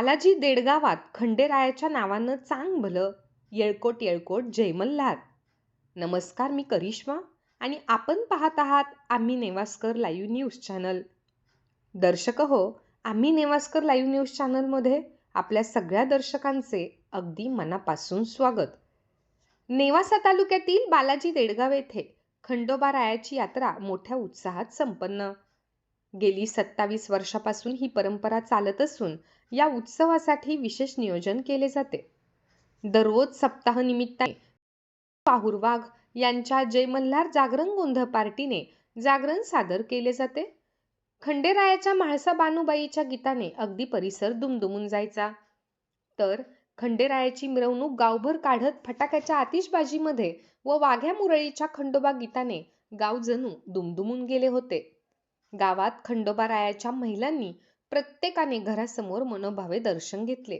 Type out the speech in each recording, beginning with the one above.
बालाजी देडगावात खंडेरायाच्या नावानं चांग भलं येळकोट येळकोट जयमल्हार. नमस्कार मी करिश्मा आणि आपण पाहत आहात आम्ही नेवास्कर लाईव्ह न्यूज चॅनल. दर्शक हो आम्ही नेवास्कर लाईव्ह न्यूज चॅनलमध्ये आपल्या सगळ्या दर्शकांचे अगदी मनापासून स्वागत. नेवासा तालुक्यातील बालाजी देडगाव येथे खंडोबा रायाची यात्रा मोठ्या उत्साहात संपन्न. गेली सत्तावीस वर्षापासून ही परंपरा चालत असून या उत्सवासाठी विशेष नियोजन केले जाते. दररोज सप्ताह निमित्ताने पाहुरवाघ यांच्या जय मल्हार जागरण गोंधळ पार्टीने जागरण सादर केले जाते. खंडेरायाच्या म्हाळसा बानुबाईच्या गीताने अगदी परिसर दुमदुमून जायचा. तर खंडेरायाची मिरवणूक गावभर काढत फटाक्याच्या आतिषबाजीमध्ये व वाघ्या मुरळीच्या खंडोबा गीताने गाव जणू दुमदुमून गेले होते. गावात खंडोबा रायाच्या महिलांनी प्रत्येकाने घरासमोर मनोभावे दर्शन घेतले.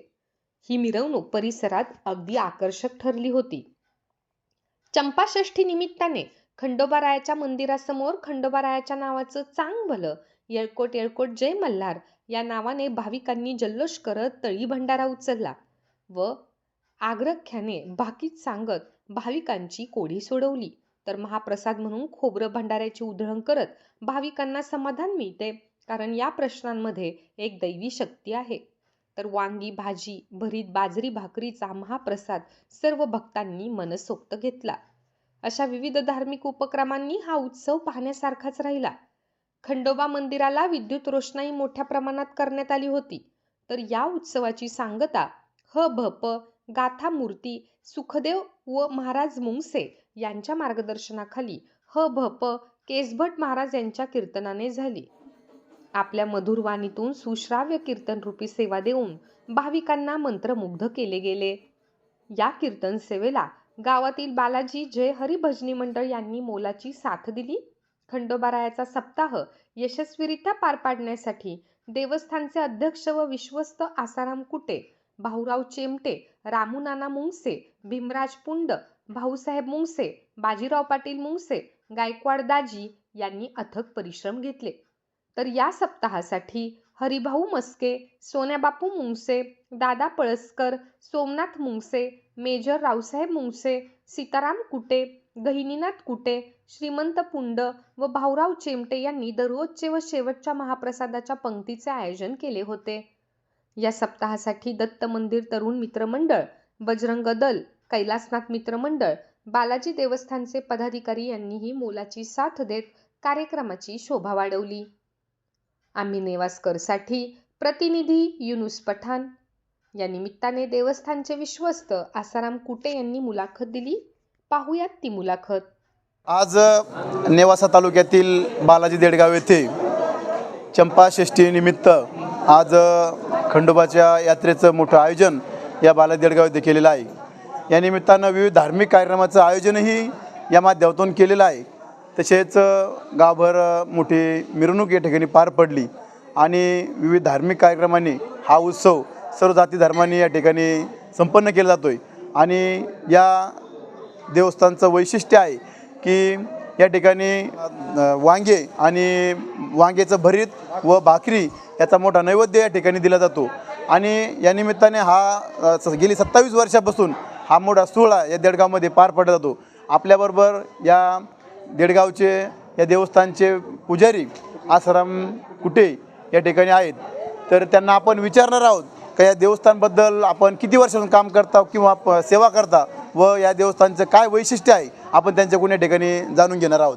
ही मिरवणूक परिसरात अगदी आकर्षक ठरली होती. चंपाषष्ठी निमित्ताने खंडोबारायाच्या मंदिरासमोर खंडोबारायाच्या नावाचं चांग भलं येळकोट येळकोट जय मल्हार या नावाने भाविकांनी जल्लोष करत तळी भंडारा उचलला व आग्रख्याने भाकीत सांगत भाविकांची कोढी सोडवली. तर महाप्रसाद म्हणून खोबरं भंडाऱ्याची उधळण करत भाविकांना समाधान मिळते कारण या प्रश्नांमध्ये एक दैवी शक्ती आहे. तर वांगी भाजी भरीत बाजरी भाकरीचा महाप्रसाद सर्व भक्तांनी मनसोक्त घेतला. अशा विविध धार्मिक उपक्रमांनी हा उत्सव पाहण्यासारखाच राहिला. खंडोबा मंदिराला विद्युत रोषणाई मोठ्या प्रमाणात करण्यात आली होती. तर या उत्सवाची सांगता ह भ प गाथा मूर्ती सुखदेव व महाराज मुंगसे यांच्या मार्गदर्शनाखाली ह भ प केसभट महाराज यांच्या कीर्तनाने झाली. आपल्या मधुरवाणीतून सुश्राव्य कीर्तनरूपी सेवा देऊन भाविकांना मंत्रमुग्ध केले गेले. या कीर्तन सेवेला गावातील बालाजी जय हरिभजनी मंडळ यांनी मोलाची साथ दिली. खंडोबारायाचा सप्ताह यशस्वीरित्या पार पाडण्यासाठी देवस्थानचे अध्यक्ष व विश्वस्त आसाराम कुटे भाऊराव चेमटे रामूनाना मुंगसे भीमराज पुंड भाऊसाहेब मुंगसे बाजीराव पाटील मुंगसे गायकवाड दाजी यांनी अथक परिश्रम घेतले. तर या सप्ताहासाठी हरिभाऊ मस्के सोन्याबापू मुंगसे दादा पळसकर सोमनाथ मुंगसे मेजर रावसाहेब मुंगसे सीताराम कुटे गहिनीनाथ कुटे श्रीमंत पुंड व भाऊराव चेमटे यांनी दररोजचे व शेवटच्या महाप्रसादाच्या पंक्तीचे आयोजन केले होते. या सप्ताहासाठी दत्त मंदिर तरुण मित्रमंडळ बजरंग दल कैलासनाथ मित्रमंडळ बालाजी देवस्थानचे पदाधिकारी यांनीही मोलाची साथ देत कार्यक्रमाची शोभा वाढवली. आम्ही नेवासकरसाठी प्रतिनिधी युनुस पठाण. या निमित्ताने देवस्थानचे विश्वस्त आसाराम कुटे यांनी मुलाखत दिली. पाहूयात ती मुलाखत. आज नेवासा तालुक्यातील बालाजी देडगाव येथे चंपाषष्ठी निमित्त आज खंडोबाच्या यात्रेचं मोठं आयोजन या बालादेडगाव येथे केलेलं आहे. या निमित्तानं विविध धार्मिक कार्यक्रमाचं आयोजनही या माध्यमातून केलेलं आहे. तसेच गावभर मोठी मिरवणूक या ठिकाणी पार पडली आणि विविध धार्मिक कार्यक्रमांनी हा उत्सव सर्व जाती धर्मांनी या ठिकाणी संपन्न केला जातो आहे आणि या देवस्थानचं वैशिष्ट्य आहे की या ठिकाणी वांगे आणि वांग्याचं भरीत व भाकरी याचा मोठा नैवेद्य या ठिकाणी दिला जातो. आणि या निमित्ताने हा स- गेली सत्तावीस वर्षापासून हा मोठा सोहळा या देडगावमध्ये पार पडला जातो. आपल्याबरोबर या देडगावचे या देवस्थानचे पुजारी आसाराम कुटे या ठिकाणी आहेत. तर त्यांना आपण विचारणार आहोत का या देवस्थानबद्दल आपण किती वर्षापासून काम करता किंवा प- सेवा करता? व या देवस्थानचं काय वैशिष्ट्य आहे आपण त्यांच्याकडून या ठिकाणी जाणून घेणार आहोत?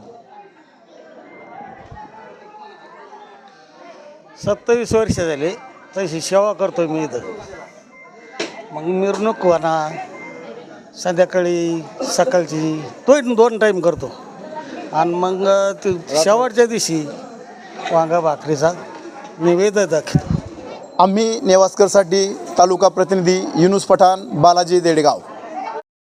सत्तावीस वर्ष झाले तशी सेवा करतोय मी इथं. मग मिरवणूक म्हणा संध्याकाळी सकाळची तो दोन टाईम करतो. आणि मग ते शेवटच्या दिवशी वांगा भाकरीचा निवेद दाखवतो. आम्ही नेवास्करसाठी तालुका प्रतिनिधी युनुस पठाण बालाजी देडगाव.